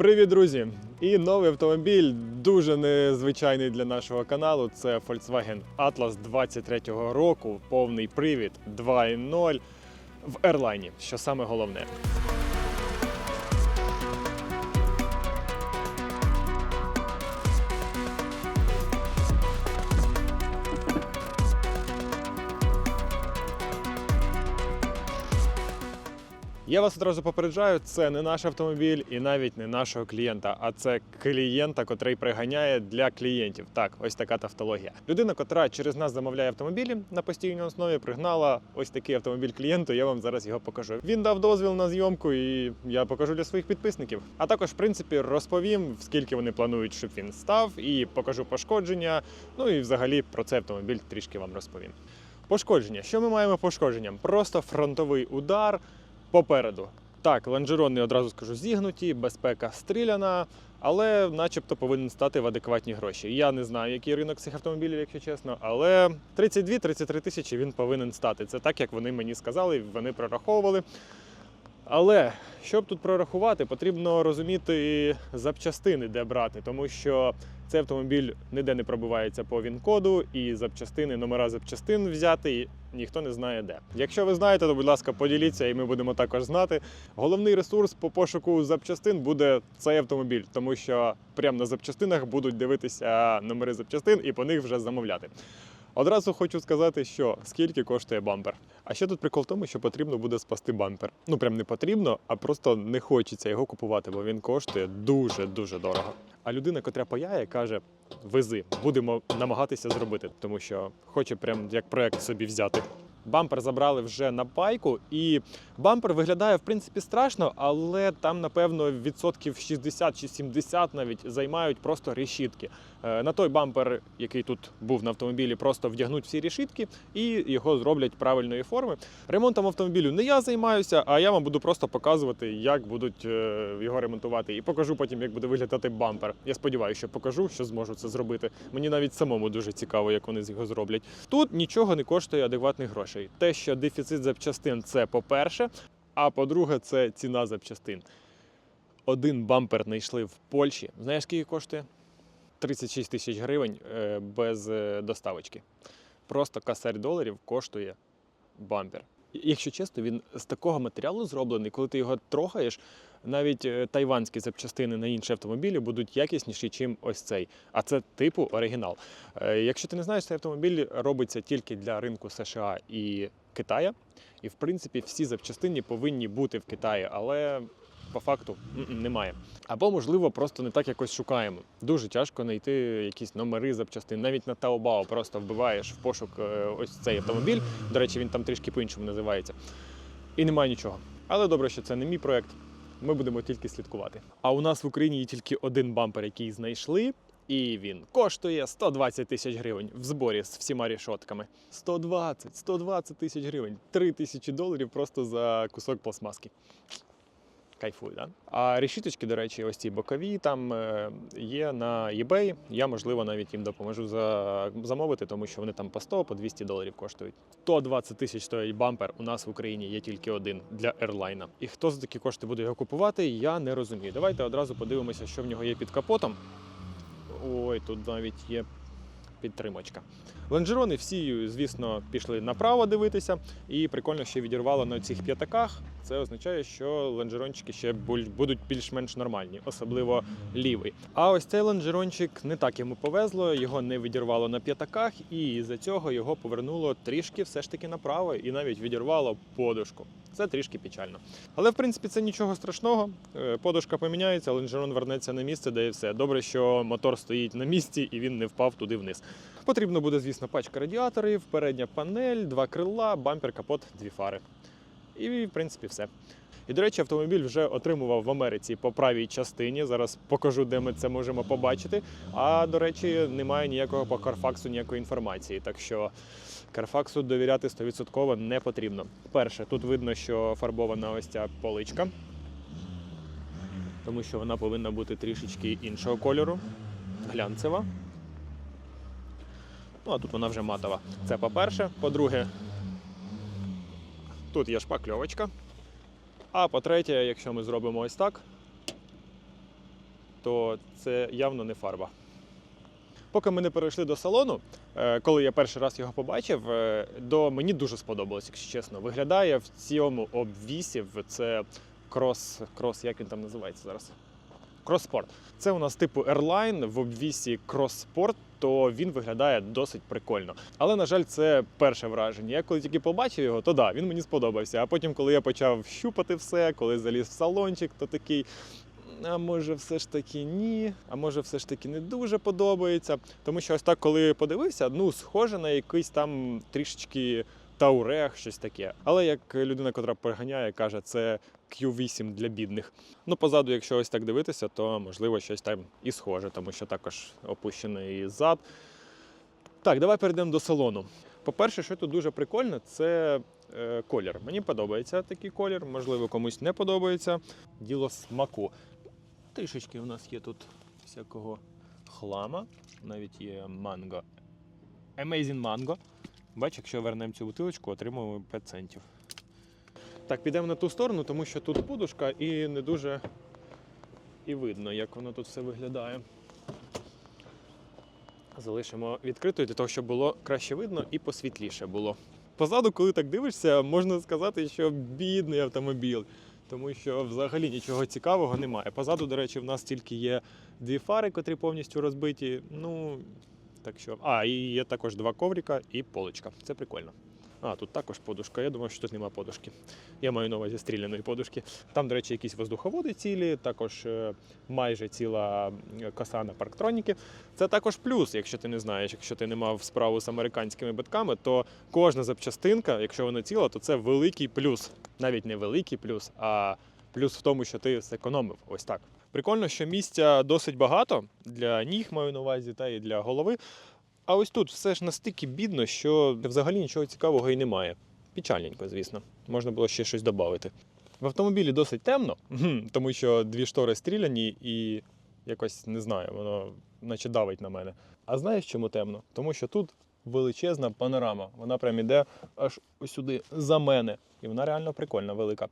Привіт, друзі! І новий автомобіль дуже незвичайний для нашого каналу. Це Volkswagen Atlas 23-го року, повний привід 2.0 в Ерлайні, що саме головне. Я вас одразу попереджаю, це не наш автомобіль і навіть не нашого клієнта, а це клієнта, котрий приганяє для клієнтів. Так, ось така тавтологія. Людина, котра через нас замовляє автомобілі на постійній основі, пригнала ось такий автомобіль клієнту. Я вам зараз його покажу. Він дав дозвіл на зйомку, і я покажу для своїх підписників. А також, в принципі, розповім, скільки вони планують, щоб він став, і покажу пошкодження. Ну і взагалі про цей автомобіль трішки вам розповім. Пошкодження. Що ми маємо пошкодженням? Просто фронтовий удар попереду. Так, лонжерони одразу скажу зігнуті, безпека стріляна, але начебто повинен стати в адекватні гроші. Я не знаю, який ринок цих автомобілів, якщо чесно, але 32-33 тисячі він повинен стати. Це так, як вони мені сказали, вони прораховували. Але щоб тут прорахувати, потрібно розуміти запчастини, де брати, тому що цей автомобіль ніде не пробивається по він-коду, і запчастини, номера запчастин взяти ніхто не знає де. Якщо ви знаєте, то будь ласка, поділіться, і ми будемо також знати. Головний ресурс по пошуку запчастин буде цей автомобіль, тому що прямо на запчастинах будуть дивитися номери запчастин і по них вже замовляти. Одразу хочу сказати, що скільки коштує бампер. А ще тут прикол в тому, що потрібно буде спасти бампер. Ну прям не потрібно, а просто не хочеться його купувати, бо він коштує дуже дуже дорого. А людина, котра паяє, каже: вези, будемо намагатися зробити, тому що хоче прям як проект собі взяти. Бампер забрали вже на пайку, і бампер виглядає в принципі страшно, але там, напевно, відсотків 60 чи 70 навіть займають просто решітки. Е, На той бампер, який тут був на автомобілі, просто вдягнуть всі решітки і його зроблять правильної форми. Ремонтом автомобілю не я займаюся, а я вам буду просто показувати, як будуть е, його ремонтувати. І покажу потім, як буде виглядати бампер. Я сподіваюся, що покажу, що зможу це зробити. Мені навіть самому дуже цікаво, як вони його зроблять. Тут нічого не коштує адекватних грошей. Те, що дефіцит запчастин, це по-перше. А по-друге, це ціна запчастин. Один бампер знайшли в Польщі. Знаєш, скільки коштує? 36 тисяч гривень е, без е, доставочки. Просто касарь доларів коштує бампер. Якщо чесно, він з такого матеріалу зроблений, коли ти його трохаєш, навіть е, тайванські запчастини на інші автомобілі будуть якісніші, ніж ось цей. А це типу оригінал. Е, Якщо ти не знаєш, цей автомобіль робиться тільки для ринку США і Китая. І в принципі всі запчастини повинні бути в Китаї, але по факту немає. Або, можливо, просто не так якось шукаємо. Дуже тяжко знайти якісь номери запчастин. Навіть на Taobao просто вбиваєш в пошук е, ось цей автомобіль. До речі, він там трішки по-іншому називається. І немає нічого. Але добре, що це не мій проект. Ми будемо тільки слідкувати. А у нас в Україні є тільки один бампер, який знайшли. І він коштує 120 тисяч гривень в зборі з всіма рішотками. 120, 120 тисяч гривень, 3 тисячі доларів просто за кусок пластмаски. Кайфую, да? А решіточки, до речі, ось ці бокові там е, є на eBay. Я, можливо, навіть їм допоможу за, замовити, тому що вони там по 100, по 200 доларів коштують. 120 тисяч стоїть бампер. У нас в Україні є тільки один для Airline. І хто за такі кошти буде його купувати, я не розумію. Давайте одразу подивимося, що в нього є під капотом. Ой, тут навіть є підтримочка. Лонжерони всі, звісно, пішли направо дивитися, і прикольно, що відірвало на цих п'ятаках. Це означає, що лонжерончики ще будуть більш-менш нормальні, особливо лівий. А ось цей лонжерончик не так йому повезло, його не відірвало на п'ятаках, і за цього його повернуло трішки все ж таки направо, і навіть відірвало подушку. Це трішки печально. Але в принципі це нічого страшного. Е, Подушка поміняється, лонжерон вернеться на місце, де і все. Добре, що мотор стоїть на місці і він не впав туди вниз. Потрібно буде, звісно, пачка радіаторів, передня панель, два крила, бампер, капот, дві фари. І, в принципі, все. І, до речі, автомобіль вже отримував в Америці по правій частині. Зараз покажу, де ми це можемо побачити. А до речі, немає ніякого по Карфаксу ніякої інформації. Так що Карфаксу довіряти 100% не потрібно. Перше, тут видно, що фарбована ось ця поличка, тому що вона повинна бути трішечки іншого кольору, глянцева. Ну, а тут вона вже матова. Це по-перше. По-друге, тут є шпакльовочка. А по-третє, якщо ми зробимо ось так, то це явно не фарба. Поки ми не перейшли до салону, е, коли я перший раз його побачив, е, до мені дуже сподобалось, якщо чесно. Виглядає в цьому обвісі. Це крос, крос, як він там називається зараз? Кросспорт. Це у нас типу Airline в обвісі Кросспорт, то він виглядає досить прикольно. Але, на жаль, це перше враження. Я коли тільки побачив його, то да, він мені сподобався. А потім, коли я почав щупати все, коли заліз в салончик, то такий. А може, все ж таки ні, а може, все ж таки не дуже подобається. Тому що ось так, коли подивився, ну, схоже на якийсь там трішечки Таурех, щось таке. Але як людина, котра приганяє, каже, це Q8 для бідних. Ну, позаду, якщо ось так дивитися, то можливо щось там і схоже, тому що також опущений зад. Так, давай перейдемо до салону. По-перше, що тут дуже прикольно, це е, колір. Мені подобається такий колір, можливо, комусь не подобається. Діло смаку. Трішечки у нас є тут всякого хлама, навіть є манго. Amazing Mango. Бач, якщо вернемо цю бутилочку, отримуємо 5 центів. Так, підемо на ту сторону, тому що тут подушка і не дуже і видно, як воно тут все виглядає. Залишимо відкритою для того, щоб було краще видно і посвітліше було. Позаду, коли так дивишся, можна сказати, що бідний автомобіль, тому що взагалі нічого цікавого немає. Позаду, до речі, в нас тільки є дві фари, котрі повністю розбиті. Ну, так що. А, і є також два коврика і поличка. Це прикольно. А, тут також подушка. Я думав, що тут немає подушки. Я маю на увазі стріляної подушки. Там, до речі, якісь воздуховоди цілі, також е, майже ціла коса на парктроніки. Це також плюс, якщо ти не знаєш, якщо ти не мав справу з американськими битками, то кожна запчастинка, якщо вона ціла, то це великий плюс. Навіть не великий плюс, а плюс в тому, що ти зекономив. Ось так. Прикольно, що місця досить багато для ніг маю на увазі, та і для голови. А ось тут все ж настільки бідно, що взагалі нічого цікавого і немає. Печальненько, звісно. Можна було ще щось додати. В автомобілі досить темно, тому що дві штори стріляні і якось не знаю, воно наче давить на мене. А знаєш, чому темно? Тому що тут величезна панорама. Вона прям іде аж сюди за мене. І вона реально прикольна, велика.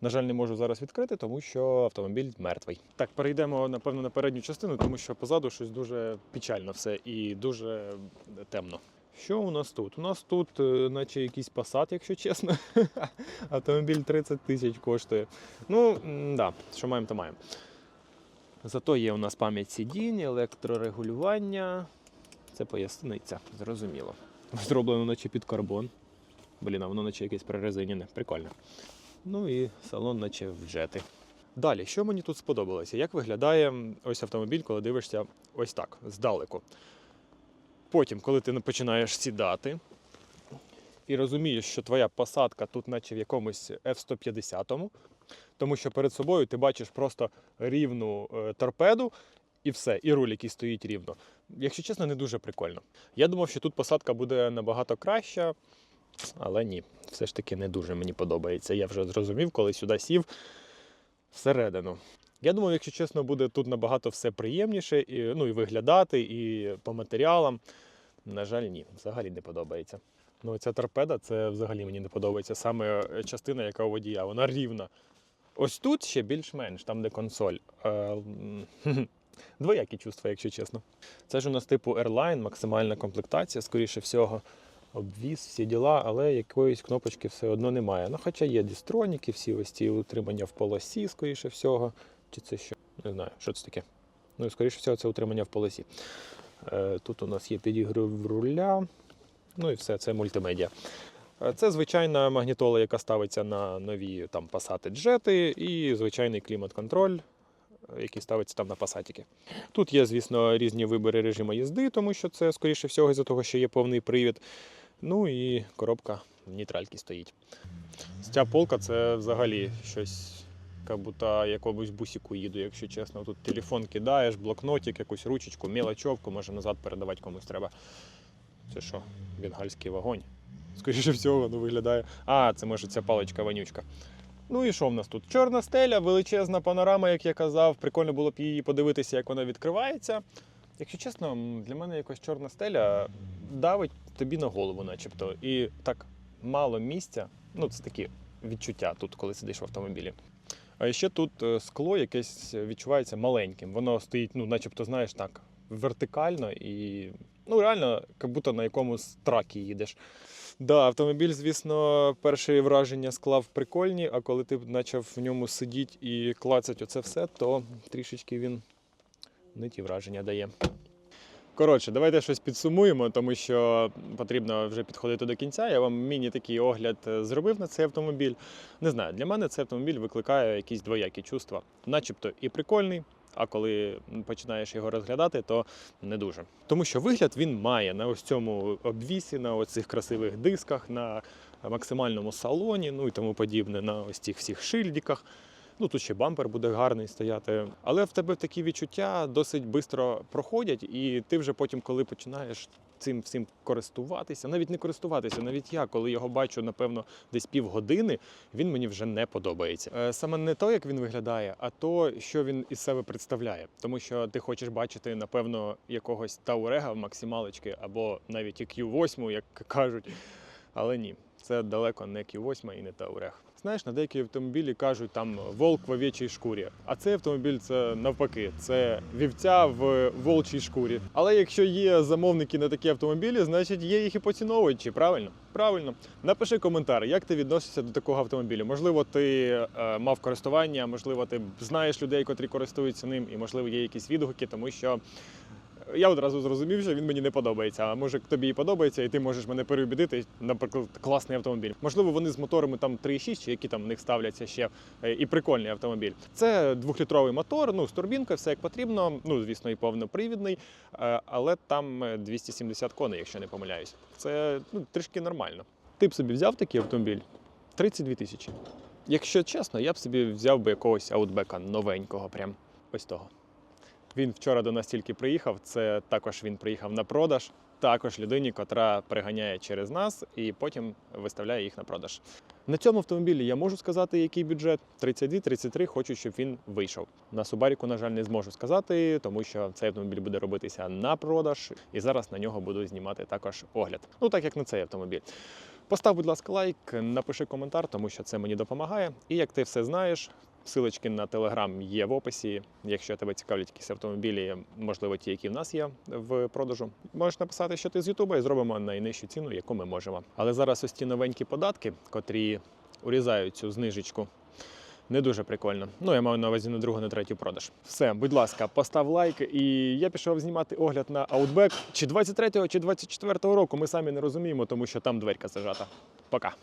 На жаль, не можу зараз відкрити, тому що автомобіль мертвий. Так, перейдемо напевно на передню частину, тому що позаду щось дуже печально все і дуже темно. Що у нас тут? У нас тут, е, наче якийсь Passat, якщо чесно. Автомобіль 30 тисяч коштує. Ну, да, що маємо, то маємо. Зато є у нас пам'ять сидінь, електрорегулювання. Це поясниця, зрозуміло. Зроблено наче під карбон. Блін, а воно наче якесь прорезинене. Прикольно. Ну і салон, наче в джети. Далі, що мені тут сподобалося? Як виглядає ось автомобіль, коли дивишся ось так, здалеку. Потім, коли ти починаєш сідати і розумієш, що твоя посадка тут, наче в якомусь F-150, тому що перед собою ти бачиш просто рівну е, торпеду і все, і руль, який стоїть рівно. Якщо чесно, не дуже прикольно. Я думав, що тут посадка буде набагато краща, але ні, все ж таки не дуже мені подобається. Я вже зрозумів, коли сюди сів всередину. Я думав, якщо чесно, буде тут набагато все приємніше, і, ну, і виглядати, і по матеріалам. На жаль, ні, взагалі не подобається. Ну, ця торпеда, це взагалі мені не подобається. Саме е, частина, яка у водія, вона рівна. Ось тут ще більш-менш, там де консоль. Е, Двоякі чувства, якщо чесно. Це ж у нас типу Airline, максимальна комплектація, скоріше всього, обвіз, всі діла, але якоїсь кнопочки все одно немає. Ну, хоча є дістроніки, всі ось ці утримання в полосі, скоріше всього. Чи це що? Не знаю, що це таке. Ну, скоріше всього, це утримання в полосі. Е, Тут у нас є підігрів руля, ну і все, це мультимедіа. Е, Це звичайна магнітола, яка ставиться на нові там Passat джети, і звичайний клімат-контроль, який ставиться там на пасатіки. Тут є, звісно, різні вибори режиму їзди, тому що це, скоріше всього, із-за того, що є повний привід. Ну і коробка в нейтральці стоїть. Ця полка це взагалі щось. Як будто якомусь бусіку їду, якщо чесно. Тут телефон кидаєш, блокнотик, якусь ручечку, мелочовку, може назад передавати комусь треба. Це що, бенгальський вогонь? Скоріше всього, ну виглядає. А, це може ця паличка вонючка. Ну і що в нас тут? Чорна стеля, величезна панорама, як я казав. Прикольно було б її подивитися, як вона відкривається. Якщо чесно, для мене якось чорна стеля давить тобі на голову, начебто. І так мало місця. Ну, це такі відчуття тут, коли сидиш в автомобілі. А ще тут е, скло якесь відчувається маленьким. Воно стоїть, ну, начебто, знаєш, так, вертикально і ну, реально, як будто на якомусь тракі їдеш. Да, автомобіль, звісно, перші враження склав прикольні, а коли ти почав в ньому сидіти і клацати оце все, то трішечки він не ті враження дає. Коротше, давайте щось підсумуємо, тому що потрібно вже підходити до кінця. Я вам міні такий огляд е, зробив на цей автомобіль. Не знаю, для мене цей автомобіль викликає якісь двоякі чувства, начебто і прикольний. А коли починаєш його розглядати, то не дуже. Тому що вигляд він має на ось цьому обвісі, на ось цих красивих дисках, на максимальному салоні, ну і тому подібне, на ось цих всіх шильдиках. Ну тут ще бампер буде гарний стояти. Але в тебе такі відчуття досить швидко проходять, і ти вже потім, коли починаєш цим всім користуватися, навіть не користуватися, навіть я, коли його бачу, напевно, десь півгодини, він мені вже не подобається. Е, Саме не то, як він виглядає, а то, що він із себе представляє. Тому що ти хочеш бачити, напевно, якогось Таурега в максималочки, або навіть і Q8, як кажуть. Але ні, це далеко не Q8 і не Таурег. Знаєш, на деякі автомобілі кажуть там волк в овечій шкурі. А цей автомобіль це навпаки, це вівця в волчій шкурі. Але якщо є замовники на такі автомобілі, значить є їх і поціновувачі, правильно? Правильно. Напиши коментар, як ти відносишся до такого автомобіля. Можливо, ти е, мав користування, можливо, ти знаєш людей, котрі користуються ним, і можливо є якісь відгуки, тому що. Я одразу зрозумів, що він мені не подобається. А може тобі і подобається, і ти можеш мене переубідити. Наприклад, класний автомобіль. Можливо, вони з моторами там 3,6, чи які там в них ставляться ще е, і прикольний автомобіль. Це двохлітровий мотор, ну з турбінкою, все як потрібно. Ну звісно, і повнопривідний, е, але там е, 270 коней, якщо не помиляюсь. Це ну трішки нормально. Ти б собі взяв такий автомобіль 32 тисячі. Якщо чесно, я б собі взяв би якогось аутбека новенького, прям ось того. Він вчора до нас тільки приїхав. Це також він приїхав на продаж. Також людині, котра приганяє через нас і потім виставляє їх на продаж. На цьому автомобілі я можу сказати, який бюджет 32-33, Хочу, щоб він вийшов. На Субаріку, на жаль, не зможу сказати, тому що цей автомобіль буде робитися на продаж, і зараз на нього буду знімати також огляд. Ну так як на цей автомобіль. Постав, будь ласка, лайк, напиши коментар, тому що це мені допомагає. І як ти все знаєш, Силочки на телеграм є в описі. Якщо тебе цікавлять якісь автомобілі, можливо, ті, які в нас є в продажу, можеш написати, що ти з Ютуба і зробимо найнижчу ціну, яку ми можемо. Але зараз ось ті новенькі податки, котрі урізають цю знижечку. Не дуже прикольно. Ну, я маю на увазі на другу, на третю продаж. Все, будь ласка, постав лайк. І я пішов знімати огляд на Outback чи 23-го, чи 24-го року. Ми самі не розуміємо, тому що там дверька зажата. Пока.